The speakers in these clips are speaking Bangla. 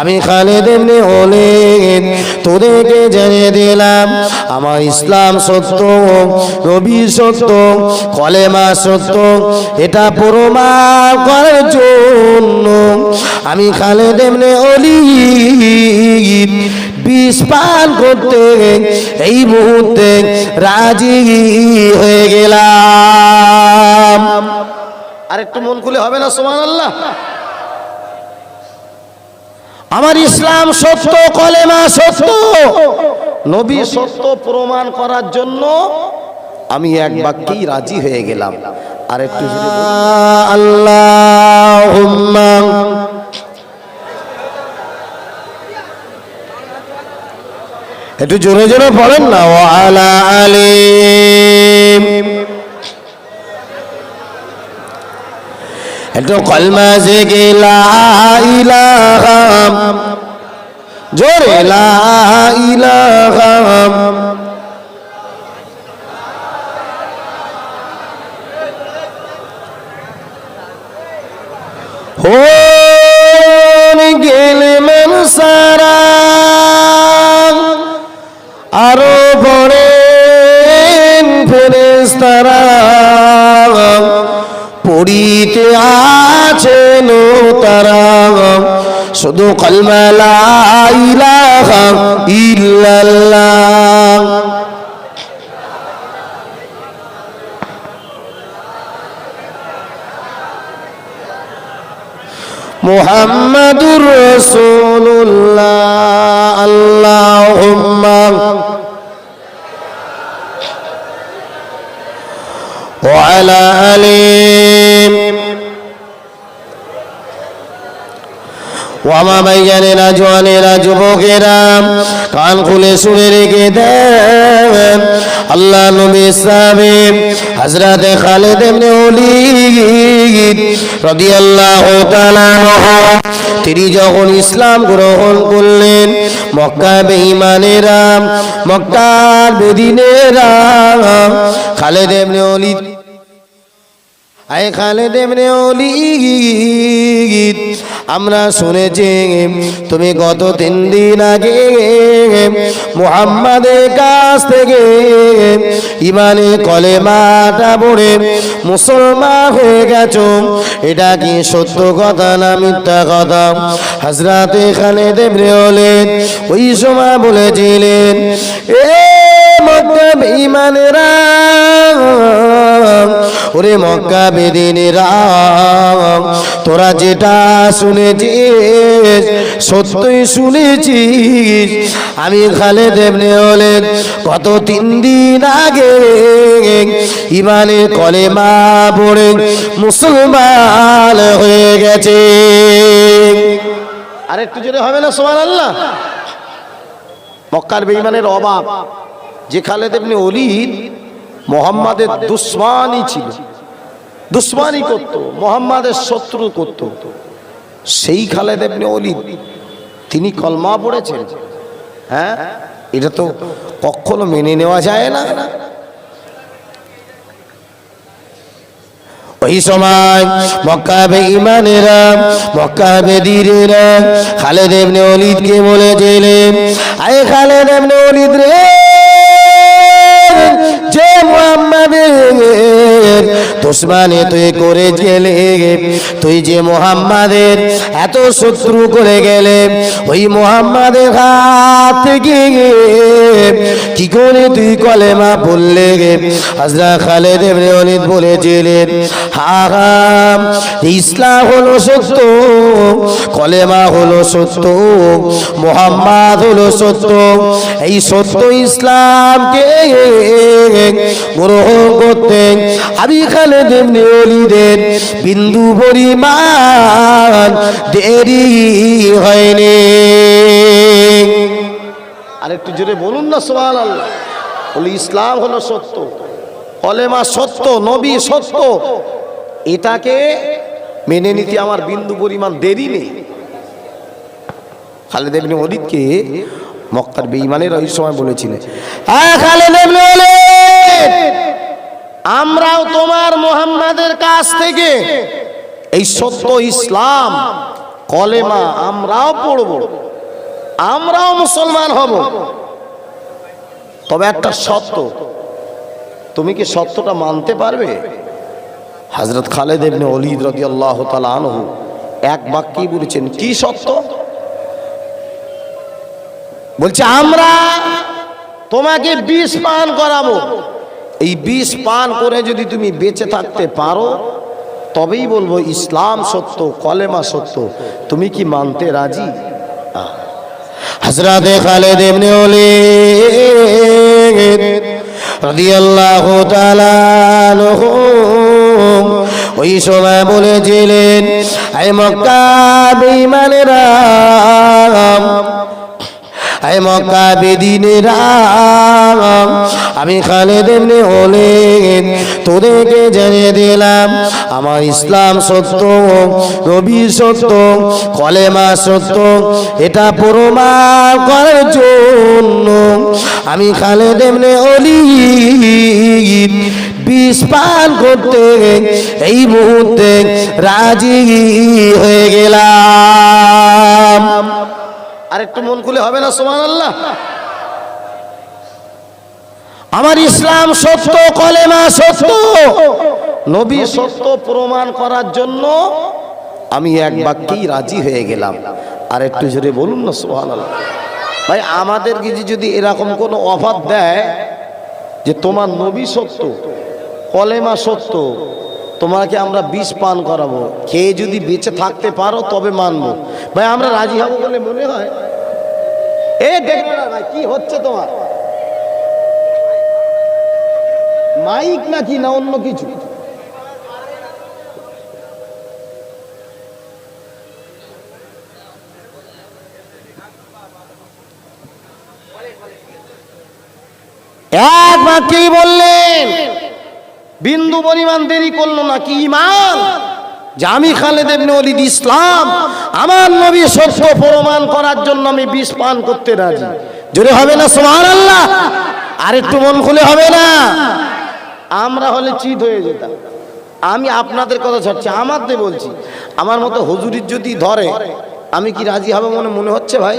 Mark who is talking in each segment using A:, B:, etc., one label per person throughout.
A: আমি খালেদ এমনি হলে তোদেরকে জানিয়ে দিলাম, আমার ইসলাম সত্য, নবী সত্য, কলেমা সত্য, এটা প্রমাণ করার জন্য আমি খালেদ এমনি অলি বিষ করতে এই মুহূর্তে রাজি হয়ে গেলাম। আর একটু মন খুলে হবে না সোমান আল্লাহ আমার ইসলাম সত্য, কলেমা সত্য। নবী সত্য প্রমাণ করার জন্য আমি এক বাক্যেই রাজি হয়ে গেলাম। আর একটু আল্লাহ একটু জোরে জোরে পড়েন না ও আলা আলিম। একটু কলমা জেগে লা ইলাহা জোরে লা ইলাহা কেন তারা। শুধু কলমা লা ইল্লাল্লাহ। মোহাম্মদুর রসুল্লাহ ওয়ালা আলী ওয়ামা ভাইজানেরা জোয়ানেরা যুবকেরা কান খুলে শুনে রেখে দেন। আল্লাহ নবী ইসলামে হজরতে খালেদ এমনি ওলি রাদিয়াল্লাহু তাআলা তিনি যখন ইসলাম গ্রহণ করলেন, মক্কা বেঈমানেরা, মক্কার বেদিনেরা খালেদ এমনি ওলি আয় খালেদ এমনি ওলি আমরা শুনেছি, তুমি গত তিন দিন আগে মুহাম্মাদের কাছ থেকে ইমানে কলেমাটা পড়ে মুসলমান হয়ে গেছো। এটা কি সত্য কথা না মিথ্যা কথা? হাজরাতে খালেদ এমনি হলেন ওই সময় বলেছিলেন, এ ওরে মক্কা বেদিনেরা তোরা যেটা শুনেছিস, সত্যই শুনেছিস। আমি খালে দেবনে হলেন কত তিন দিন আগে ইমানে কলেমা পড়ে মুসলমান হয়ে গেছে। আরেকটু জোরে হবে না সোমান আল্লাহ মক্কার বেঈমানের অভাব। যে খালেদ এমনি অলিদ মোহাম্মদের দুশ্মানই ছিল। দুশ্মানই করত, মোহাম্মদের শত্রু করত। সেই খালেদ এমনি অলিদ তিনি কলমা পড়েছেন। হ্যাঁ? এটা তো কখনো মেনে নেওয়া যায় না। ওই সময় মক্কা বেঈমানেরা মক্কা বেদিরেরা খালেদ ইবনে ওলিদকে বলেছিলেন, আয় খালেদ ইবনে ওলিদ রে দুশ্মনে তুই করে গেলে, তুই যে মোহাম্মাদের এত শত্রু করে গেলে, ওই মোহাম্মাদের হাত থেকে কি করে তুই কলেমা বললে হাজরা খালেদ ইবনে ওলিদ বলেছিলেন হারাম ইসলাম হলো সত্য, কলেমা হলো সত্য, মোহাম্মদ হলো সত্য। এই সত্য ইসলামকে গ্রহণ করতে আমি খালেদ ইবনে ওলিদের বিন্দু পরিমাণ দেরি হয়নি। আরেকটু জোরে বলুন না সোহাল আল্লাহ বলি, ইসলাম হলো সত্য। কলেমা সত্য, নবী সত্য। এটাকে মেনে নিতে আমার বিন্দু পরিমাণ দেরি নেই। খালেদ ইবনে ওলিদকে মক্কার বেঈমানের ওই সময় বলেছিলেন হ্যাঁ খালেদ ওলিদ! আমরাও তোমার মোহাম্মদের কাছ থেকে এই সত্য ইসলাম, কলেমা আমরাও পড়ব, আমরাও মুসলমান হব। তবে একটা সত্য, তুমি কি সত্যটা মানতে পারবে? হজরত খালেদ ইবনে অলিদ রাদিয়াল্লাহু তাআলা আনহু এক বাক্যেই বলেছেন, কি সত্য? বলছে, আমরা তোমাকে বিষ পান করাবো এই বিষ পান করে যদি তুমি বেঁচে থাকতে পারো, তবেই বলব ইসলাম সত্য, কলেমা সত্য। তুমি কি মানতে রাজি? হজরত খালেদ ইবনে ওলীদ রাদিয়াল্লাহু তাআলা ওই সময় বলেছিলেন আই মক্কা বেঈমানেরা আই মক্কা বেদিনেরা আমি খালেদ এমনি হলেন তোদেরকে জানিয়ে দিলাম, আমার ইসলাম সত্য, নবী সত্য, কলেমা সত্য, এটা প্রমাণ করার জন্য। আমি খালেদ এমনি অলি বিষ করতে এই মুহূর্তে রাজি হয়ে গেলাম। আর একটু মন খুলে হবে না সোমান আল্লাহ আমার ইসলাম সত্য, কলেমা সত্য। নবী সত্য প্রমাণ করার জন্য আমি এক বাক্যেই রাজি হয়ে গেলাম। আর একটু জোরে বলুন না সোহান আল্লাহ ভাই, আমাদের কিছু যদি এরকম কোনো অফার দেয় যে তোমার নবী সত্য, কলেমা সত্য তোমাকে আমরা বিষ পান করাবো। খেয়ে যদি বেঁচে থাকতে পারো, তবে মানবো। ভাই, আমরা রাজি হব বলে মনে হয়। এ দেখবে না, ভাই, কি হচ্ছে তোমার? মাইক নাকি না অন্য কিছু? এক বাক্যেই বললেন বিন্দু পরিমাণ দেরি করল না কি ইমান যে আমি খালেদ এমনি অলিদ ইসলাম, আমার নবী সত্য প্রমাণ করার জন্য আমি বিষ পান করতে রাজি। জোরে হবে না সোহান আল্লাহ আর একটু মন খুলে হবে না? আমরা হলে চিত হয়ে যেতাম। আমি আপনাদের কথা ছাড়ছি আমাদের বলছি। আমার মতো হুজুরির যদি ধরে, আমি কি রাজি হবে মনে মনে হচ্ছে ভাই?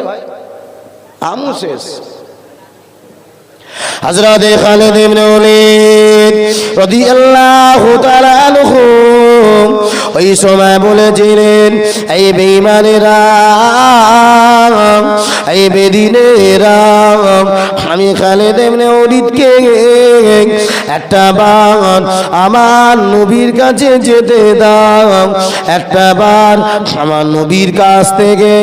A: আমু শেষ। হযরত খালিদ ইবনে ওলীদ রাদিয়াল্লাহু তাআলা আনহু ওই সময় বলেছিলেন, এই বেঈমানেরা, এই বেদিনেরা, আমি খালিদ ইবনে ওলীদকে একটা বার আমার নবীর কাছে যেতে দাও, একটা বার আমার নবীর কাছ থেকে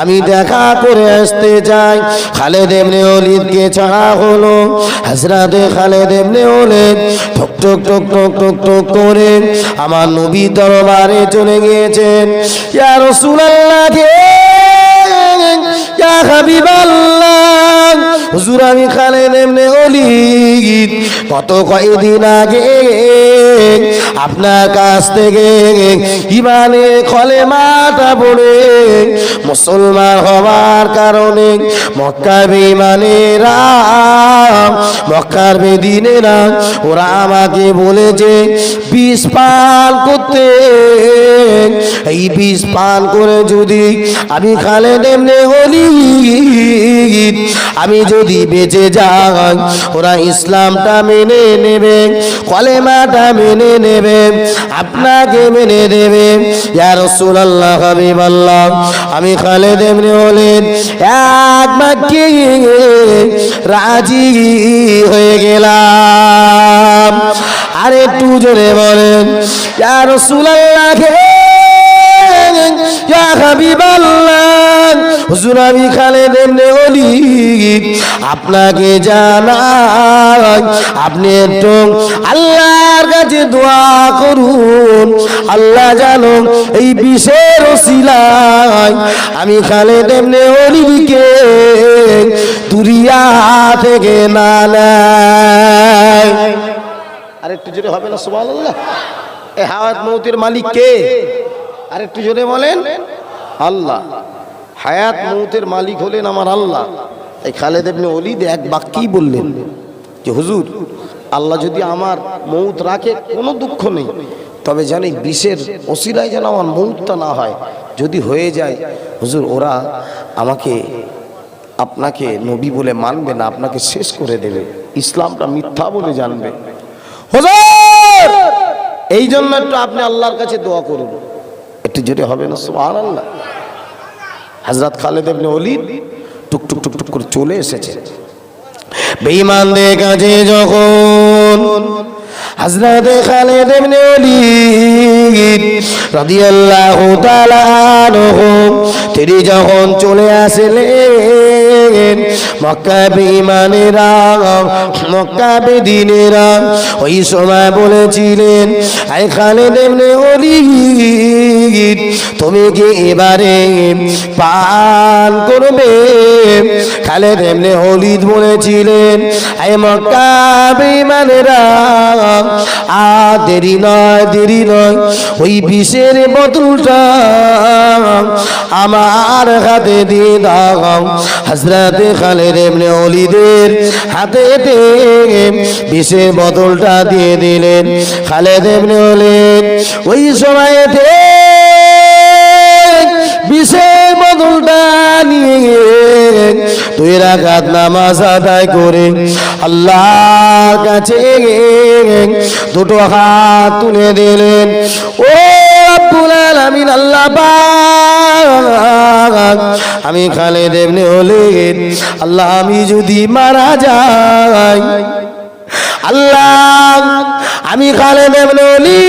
A: আমি দেখা করে আসতে চাই। খালেদ এমনি অলিদকে ছাড়া হলো হাজরাতে খালেদ এমনি অলিদ ঠক ঠক ঠক ঠক ঠক ঠক করে আমার নবী দরবারে চলে গিয়েছেন। ইয়া রাসূলুল্লাহ, ইয়া হাবিবাল্লাহ, হুজুর আমি খালেদ এমনি অলি কত কয়েকদিন আগে আপনার কাছ থেকে ইমানে খলে মাটা পড়ে মুসলমান হওয়ার কারণে মক্কার বেমানেরা মক্কার বেদিনেরা, ওরা আমাকে বলেছে, বিষ পান করতে। এই বিষ পান করে যদি আমি খালে এমনি হলি, আমি যদি বেঁচে যাই, ওরা ইসলামটা মেনে নেবে কলেমাটা মেনে নেবে, আপনাকে মেনে নেবে। রাসূলুল্লাহ, হাবিবাল্লাহ, আমি খালেদ রাজি হয়ে গেলাম। আরে একটু জোরে বলেন, ইয়া রাসূলুল্লাহ ইয়া হুজুর আমি খালেদ এমনি হলি আপনাকে জানাই, আপনি একটু আল্লাহর কাছে দোয়া করুন। আল্লাহ জানো এই বিশের ওসিলায় আমি খালেদ এমনি হলিকে দুরিয়া থেকে না নেয়। আরেকটু জোরে হবে না, সুবহানাল্লাহ। এ হাওয়াত মৌতের মালিক কে? আরেকটু জোরে বলেন। আল্লাহ। হায়াত মৌতের মালিক হলেন আমার আল্লাহ। তাই খালেদ এমনি অলিদ এক বাক্যই বললেন যে, হুজুর, আল্লাহ যদি আমার মৌত রাখে, কোনো দুঃখ নেই। তবে জানি বিষের ওসিলায় যেন আমার মৌতটা না হয়। যদি হয়ে যায়, হুজুর, ওরা আমাকে, আপনাকে নবী বলে মানবে না, আপনাকে শেষ করে দেবে। ইসলামটা মিথ্যা বলে জানবে। হুজুর, এই জন্য একটু আপনি আল্লাহর কাছে দোয়া করুন। একটু জোরে হবে না সুবহান আল্লাহ হাজরত খালেদ টুক টুক টুক টুক করে চলে এসেছে। বেঈমানদের কাছে যখন হজরত খালেদ ইবনে ওলীদ রাদিয়াল্লাহু তাআলা আনহু তিনি যখন চলে আসলেন, মক্কা বেঈমানেরা, মক্কা বেদিনেরা ওই সময় বলেছিলেন আই খালিদ ইবনে ওলীদ, তুমি কি এবারে পান করবে? খালেদ এমনি হলিদ বলেছিলেন আই মক্কা বেঈমানেরা আ দেরি নয় দেরি নয়, ওই বিষের বোতলটা আমার হাতে দিয়ে দাও। হজরত খালেদ এমনি হলিদের হাতে বিষের বোতলটা দিয়ে দিলেন। খালেদ এমনি হলিদ ওই সময়তে বিষের বদলটা নিয়ে দুই রাকাত নামাজ আদায় করে আল্লাহর কাছে দুটো হাত তুলে দিলেন। ও আমি খালেদ এমনি হলে আল্লাহ আমি যদি মারা যাই, আল্লাহ আমি খালেদ এমনি হলি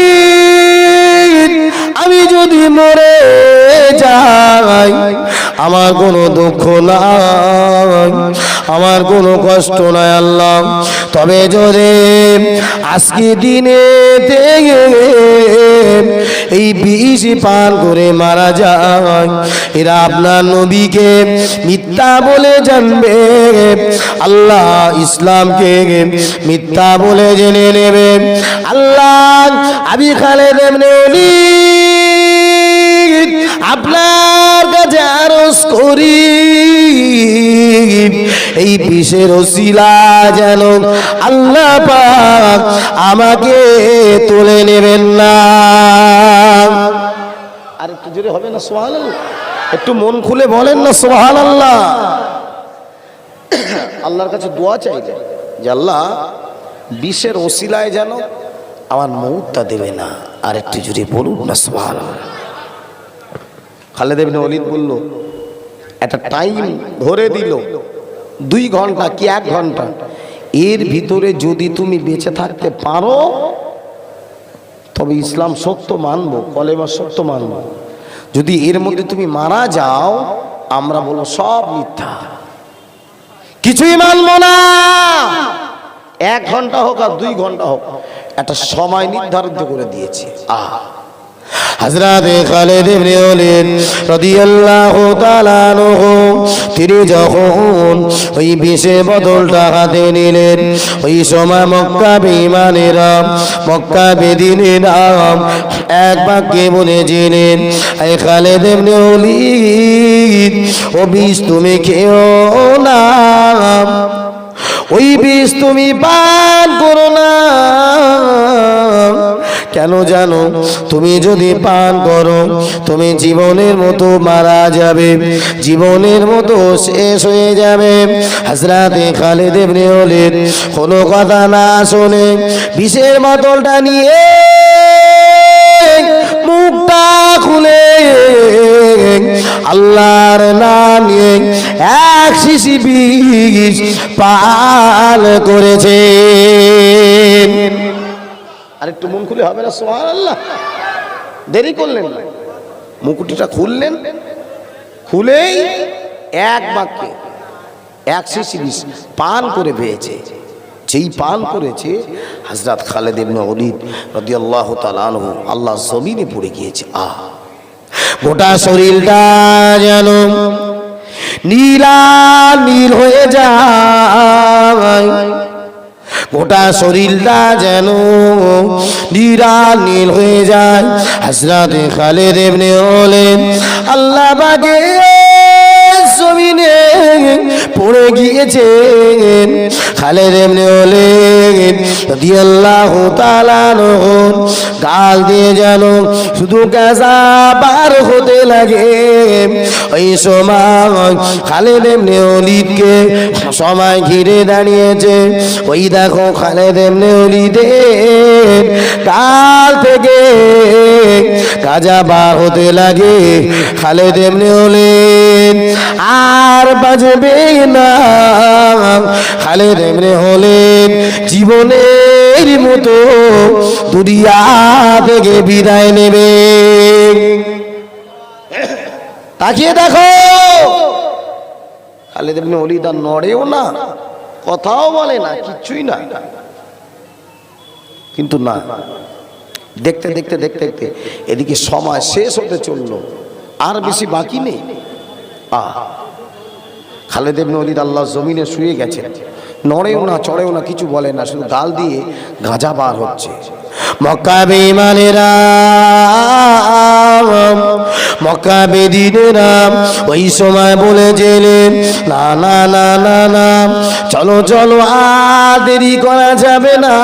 A: আমি যদি মরে যাই আমার কোনো দুঃখ নাই আমার কোনো কষ্ট নাই আল্লাহ। তবে যদি আজকে দিনে এই বিষ পান করে মারা যায় এরা আপনার নবীকে মিথ্যা বলে জানবে। আল্লাহ ইসলামকে মিথ্যা বলে জেনে নেবে। আল্লাহ আমি এমনি ওলীদ, আপনার আরজ করি এই বিষের ওসিলা যেন আল্লাহ পাক আমাকে তুলে নেবেন না। আর একটু জোরে হবে না সোহান একটু মন খুলে বলেন না সোহান আল্লাহ আল্লাহর কাছে দোয়া চাইলে যে আল্লাহ বিষের ওসিলায় যেন আমার মৌতটা দেবে না। আর একটু জুড়ে বলুন না সোহান খালেদ ইবনে ওলিদ বলল একটা টাইম ধরে দিল, দুই ঘণ্টা কি এক ঘণ্টা? এর ভিতরে যদি তুমি বেঁচে থাকতে পারো, তবে ইসলাম সত্য মানবো, কলেমা সত্য মানবো। যদি এর মধ্যে তুমি মারা যাও, আমরা বলব সব মিথ্যা। কিছুই মানবো না। এক ঘণ্টা হোক আর দুই ঘণ্টা হোক, একটা সময় নির্ধারিত করে দিয়েছে। আহ! হযরত খালিদ ইবনে ওলীদ রাদিয়াল্লাহু তাআলা আনহু, তিনি যখন ওই বিষে বদলটা হাতে নিলেন, ওই সময় মক্কা বেঈমানেরা মক্কা বেদিনেরা এক বাক্যে বলেছিলেন এই খালিদ ইবনে ওলীদ ও বিষ তুমি খেও না। ওই বিষ তুমি পান করো না। কেন জানো? তুমি যদি পান করো, তুমি জীবনের মতো মারা যাবে। জীবনের মতো শেষ হয়ে যাবে। হাজরাতে ইবনে ওলীদ কোনো কথা না শোনে বিষের বোতলটা নিয়ে মুখটা খুলে আল্লাহর নাম নিয়ে এক শিশি বিষ পান করেছে। আর একটু মন খুলে হবে না সোহান আল্লাহ দেরি করলেন মুকুটিটা খুললেন, খুলেই এক বাক্যে, এক শিশি বিষ পান করে পেয়েছে। যেই পান করেছে হজরত খালেদ ইবনে ওলীদ রাদিয়াল্লাহু তাআলা আনহু আল্লাহ জমিনে পড়ে গিয়েছে। আহ! গোটা শরীরটা যেন নীলা নীল হয়ে যায়। গোটা শরীরটা যেন বিরাল নীল হয়ে যায়। হাসরাত খালেদ দেবনে হলেন আল্লাহ বাগে জমিনে পড়ে গিয়েছেন। খালেদ এমনি হলেন রাদিয়াল্লাহু তাআলা
B: গাল দিয়ে যেন শুধু গাজা বার হতে লাগে। ওই সময় খালেদ এমনি অলিদকে সময় ঘিরে দাঁড়িয়েছে। ওই দেখো খালেদ এমনি অলিদের গাল থেকে গাজা বার হতে লাগে। খালেদ এমনি হলেন আর বাজবে না। খালেদ এমনি হলেন জীবনের মতো, দুনিয়া থেকে বিদায় নেবে। তাকিয়ে দেখো,
A: খালেদ ওলিদ আর নড়েও না, কথাও বলে না কিচ্ছুই না। কিন্তু না, দেখতে দেখতে দেখতে দেখতে এদিকে সময় শেষ হতে চলল, আর বেশি বাকি নেই। আহ, খালেদ ইবনে ওলিদ আল্লাহ জমিনে শুয়ে গেছেন। নড়েও না চড়েও না কিছু বলে না শুধু গাল দিয়ে গাঁজা বার হচ্ছে।
B: মক্কা বেমানেরা চলো চলো, আর করা যাবে না।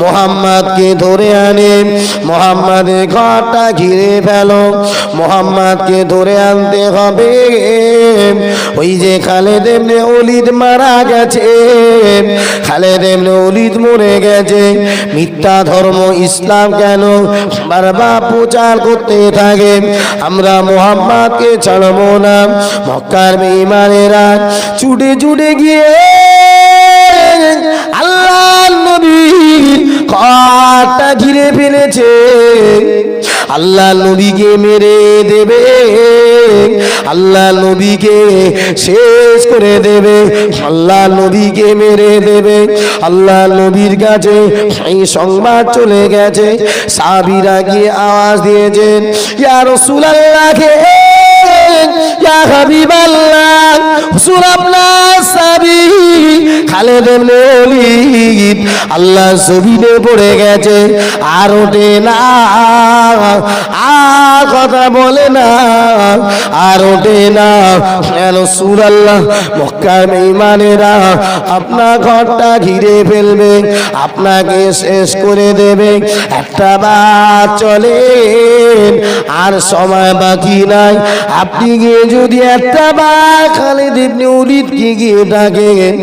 B: মোহাম্মদকে ধরে আনে, মোহাম্মদের ঘরটা ঘিরে ফেলো, মোহাম্মদকে ধরে আনতে হবে। ওই যে খালেদ এমনি অলিদ মারা গেছে, খালেদ এমনি অলিদ মরে গেছে, মিথ্যা ধর্ম ইসলাম কেন? বারবার প্রচার করতে থাকে। আমরা মোহাম্মদকে ছাড়বো না। মক্কার মেয়েমানেরা ছুটে ছুটে গিয়ে আল্লাহ নবীর ঘরটা ঘিরে ফেলেছে। আল্লাহ নবীকে মেরে দেবে। আল্লাহ নবীকে শেষ করে দেবে। আল্লাহ নবীকে মেরে দেবে। আল্লাহ নবীর কাছে এই সংবাদ চলে গেছে। সাবিরা গিয়ে আওয়াজ দিয়েছেন, ইয়া রাসূলুল্লাহকে ইয়া হাবিবাল্লাহ, হুজুর আপনার সাবি খালেদ আল্লাহ জমিনে পড়ে গেছে, আর ওঠে না। কথা বলে না, আর ওঠে না। রসুল আল্লাহ মক্কার মেহমানেরা আপনার ঘরটা ঘিরে ফেলবে, আপনাকে শেষ করে দেবে। একটা বার চলে আর সময় বাকি নাই। আপনি গিয়ে যদি একটা বার খালেদ ইবনে উলিদকে গিয়ে ডাকেন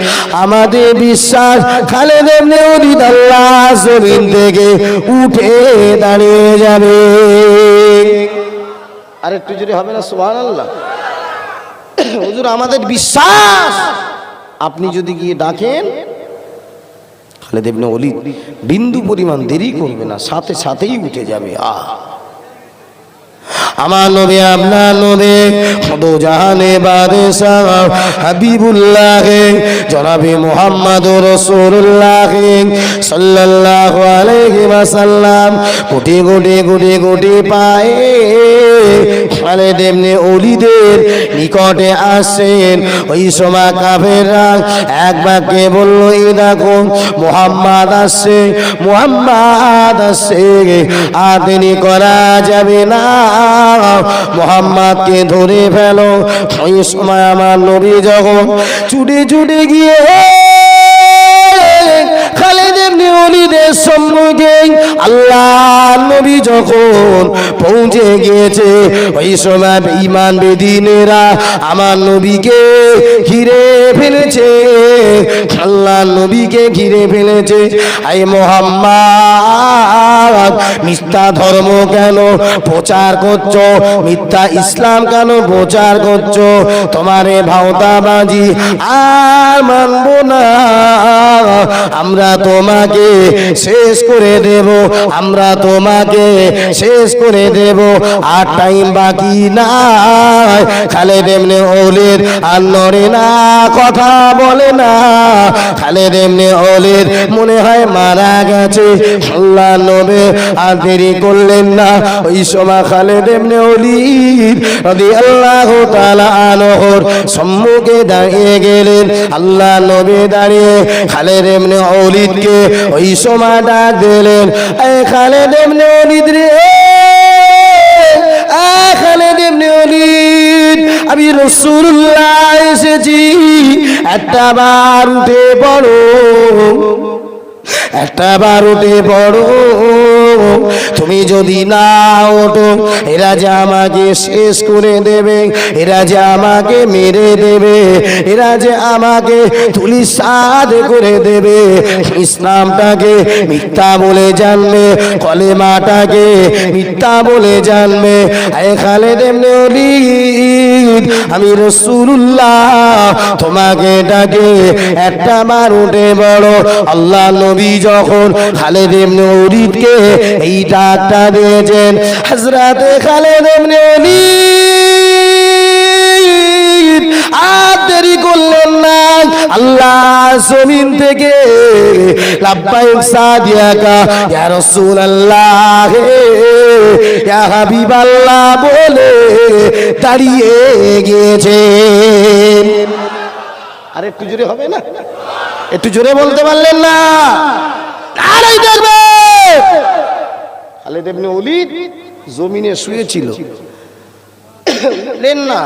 B: আমাদের বিশ্বাস খালেদ ইবনে উলিদ আল্লাহ জমিন থেকে উঠে দাঁড়িয়ে যাবে।
A: আর একটু যদি হবে না সুবহান আল্লাহ হুজুর, আমাদের বিশ্বাস। আপনি যদি গিয়ে ডাকেন, খালেদ ইবনে ওলিদ বিন্দু পরিমাণ দেরি করবে না, সাথে সাথেই উঠে যাবে। আহ।
B: আমার নবী, আপনার নবী দো জাহানে বাদশাহ, হাবিবুল্লাহ, জনাবে মুহাম্মদ রাসূলুল্লাহ সাল্লাল্লাহু আলাইহি ওয়াসাল্লাম কোটি কোটি কোটি কোটি পায়ে খালেদ ইবনে ওলিদের নিকটে আসেন। ওই সময় কাফেররা এক বাক্যে বলল, এই দেখো, মুহাম্মদ আসছে মুহাম্মদ আসছে, আর তিনি করা যাবে না। মোহাম্মদকে ধরে ফেলো। ওই সময় আমার নবী যখন ছুটে ছুটে গিয়ে অলিদের সম্মুখে আল্লাহ নবী যখন পৌঁছে গিয়েছে, ওই সময় ইমান বেদিনেরা আমার নবীকে ঘিরে ফেলেছে, আল্লাহ নবীকে ঘিরে ফেলেছে। আই মোহাম্মদ, মিথ্যা ধর্ম কেন প্রচার করছ? মিথ্যা ইসলাম কেন প্রচার করছ? তোমারে ভাওতাবাজি আর মানবো না। আমরা তোমাকে শেষ করে দেব। আমরা তোমাকে শেষ করে দেব। আর টাইম বাকি নাই। খালেদ এমনি ওলের আর নড়ে না, কথা বলে না। খালেদ এমনি ওলের মনে হয় মারা গেছে। আল্লাহ নবে, আর দেরি করলেন না। ওই সময় খালেদ এমনি ওলির রদি আল্লাহ তালা আনহর সম্মুখে দাঁড়িয়ে গেলেন। আল্লাহ নবী দাঁড়িয়ে খালেদ এমনি অলিদকে ওই সময় ডাক দিলেন এ দেবনে এমনি অলিদ রে এ খালেদ এমনি অলিদ আমি রসুল্লাহ এসেছি, একটা বার উঠে পড়ো, একটা বার উঠে পড়ো। তুমি যদি না ওঠো এরা যে আমাকে শেষ করে দেবে এরা যে আমাকে মেরে দেবে এরা যে আমাকে তুলি সাদ করে দেবে। ইসলামটাকে মিথ্যা বলে জানবে, কলেমাটাকে মিথ্যা বলে জানবে। খালেদ এমনি আমি রসুল্লাহ তোমাকে ডাকে একটা বার উঠে বড়। আল্লাহ নবী যখন খালেদ এমনি এই ডাকটা দিয়েছেন হজরতে খালেদ এমনি আর দেরি না। আল্লাহ থেকে দাঁড়িয়ে গিয়েছেন।
A: আর একটু জোরে হবে না?
B: একটু জোরে বলতে পারলেন না।
A: খালেদ এমনি অলিদ জমিনে শুয়েছিল। উঠলেন না।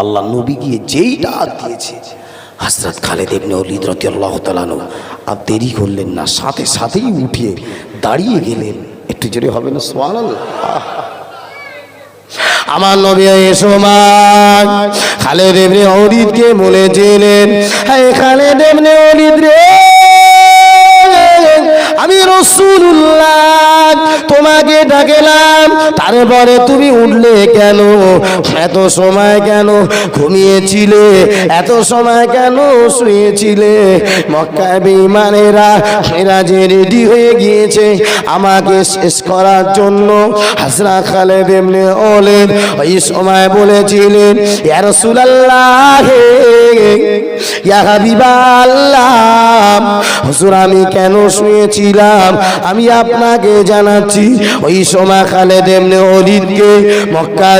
B: আল্লাহ নবী গিয়ে যেই ডাক দিয়েছে হজরত খালেদ ইবনে ওলিদ রাদিয়াল্লাহু তাআলা আনহু আর দেরি করলেন না সাথে সাথেই উঠিয়ে দাঁড়িয়ে গেলেন।
A: একটু জোরে হবে না সুবহানাল্লাহ।
B: আমার নবী এই সময় খালেদ ইবনে ওলিদকে বলেছিলেন হে খালেদ ইবনে ওলিদ রে! আমি রসুল্লাহ, তোমাকে ডাকেলাম। তারপরে তুমি উঠলে কেন? এত সময় কেন ঘুমিয়েছিলে? এত সময় কেন শুয়েছিলে? মক্কা বেঈমানেরা এরা যে রেডি হয়ে গিয়েছে আমাকে শেষ করার জন্য। হাসরা খালেদ এমনি ওলেন ওই সময় বলেছিলেন, ইয়া রাসূলুল্লাহ হাবিবাল্লাহ হুজুর, আমি কেন শুয়েছিলাম? আমি আপনাকে জানাচ্ছি, ওই সময় অলিদকে মক্কা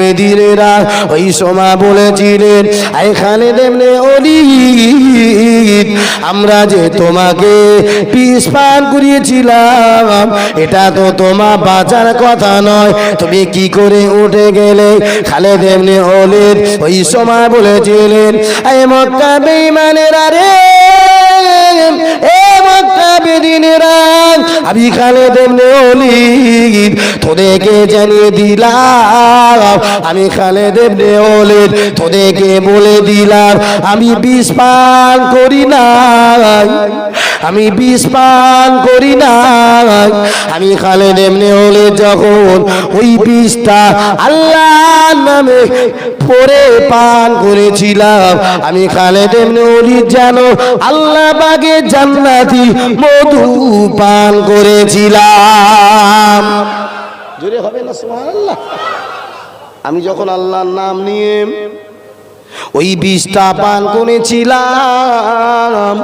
B: বেদিরেরা ওই সময় বলেছিলেন, আই অলিদ আমরা যে তোমাকে পিস পান করিয়েছিলাম, এটা তো তোমার বাঁচার কথা নয়, তুমি কি করে উঠে গেলে? খালেদ এমনি অলিদ ওই সময় বলেছিলেন মক্কা রে। এ মক্কা বেদিনেরা আমি খালেদ তোদেরকে জানিয়ে দিলাম, আমি খালেদ তোদেরকে বলে দিলাম, আমি বিষ পান করি না আমি বিষ পান করি না আমি খালেদ যখন ওই বিষটা আল্লাহ নামে পরে পান করেছিলাম, আমি যেন আল্লাহ মধু পান করেছিলাম।
A: আমি যখন আল্লাহর নাম নিয়ে
B: ওই বিষটা পান করেছিলাম,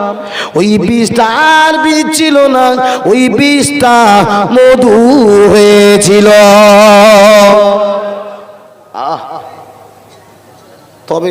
B: ওই বিষটা আর বীজ ছিল না, ওই বিষটা মধু হয়েছিল।
A: তবে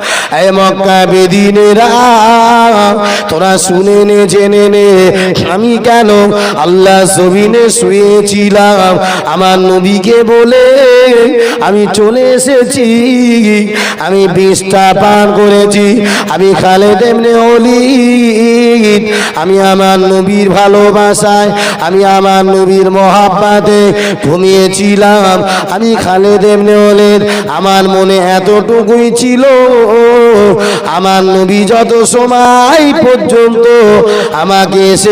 B: এই মক্কা বেদিনেরা তোরা শুনে নে, জেনে নে, আমি কেন আল্লাহ জমিনে শুয়েছিলাম? আমার নবীকে বলে, আমি চলে এসেছি, আমি বিষটা পান করেছি, আমি খালে এমনি অলি আমি আমার নবীর ভালোবাসায়, আমি আমার নবীর মহাব্বাতে ঘুমিয়েছিলাম, আমি খালে এমনি অলিদ আমার মনে এতটুকুই ছিল আমার নবী যত সময় পর্যন্ত আমাকে এসে